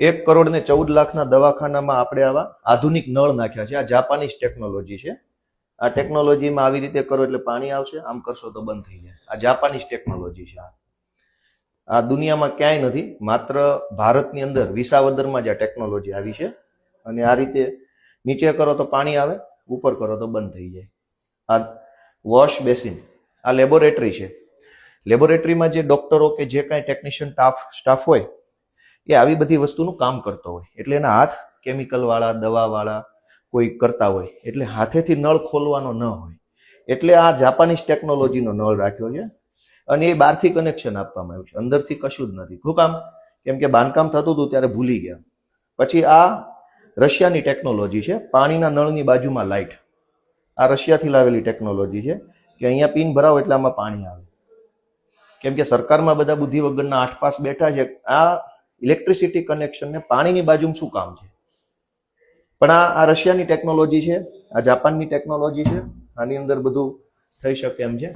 એક કરોડ ને ચૌદ લાખના દવાખાનામાં આપણે આવા આધુનિક નળ નાખ્યા છે. આ જાપાનીઝ ટેકનોલોજી છે. આ ટેકનોલોજીમાં આવી રીતે કરો એટલે પાણી આવશે, આમ કરશો તો બંધ થઈ જાય. આ જાપાનીઝ ટેકનોલોજી છે આ. આ દુનિયામાં ક્યાંય નથી, માત્ર ભારતની અંદર વિસાવદરમાં જ આ ટેકનોલોજી આવી છે. અને આ રીતે નીચે કરો તો પાણી આવે, ઉપર કરો તો બંધ થઈ જાય. આ વોશ બેસિન, આ લેબોરેટરી છે. લેબોરેટરીમાં જે ડોક્ટરો કે જે કાંઈ ટેકનિશિયન સ્ટાફ સ્ટાફ હોય એ આવી બધી વસ્તુનું કામ કરતો હોય. એટલે એના હાથ કેમિકલવાળા દવાવાળા કોઈ કરતા હોય. એટલે હાથેથી નળ ખોલવાનો ન હોય. એટલે આ જાપાનીઝ ટેકનોલોજીનો નળ રાખ્યો છે. અને એ બહારથી કનેક્શન આપવામાં આવ્યું છે. અંદરથી કશું જ નથી. શું કામ? કેમ કે બાંધકામ થતું હતું ત્યારે ભૂલી ગયા. પછી આ રશિયાની ટેકનોલોજી છે. પાણીના નળની બાજુમાં લાઇટ આ રશિયાથી લાવેલી ટેકનોલોજી છે કે અહીંયા પિન ભરાવો એટલે આમાં પાણી આવે. કેમ કે સરકારમાં બધા બુદ્ધિ વગરના આઠ પાસ બેઠા છે. આ ઇલેક્ટ્રિસિટી કનેક્શનને પાણીની બાજુમાં શું કામ છે? પણ આ આ રશિયાની ટેકનોલોજી છે, આ જાપાનની ટેકનોલોજી છે, આની અંદર બધું થઈ શકે એમ છે.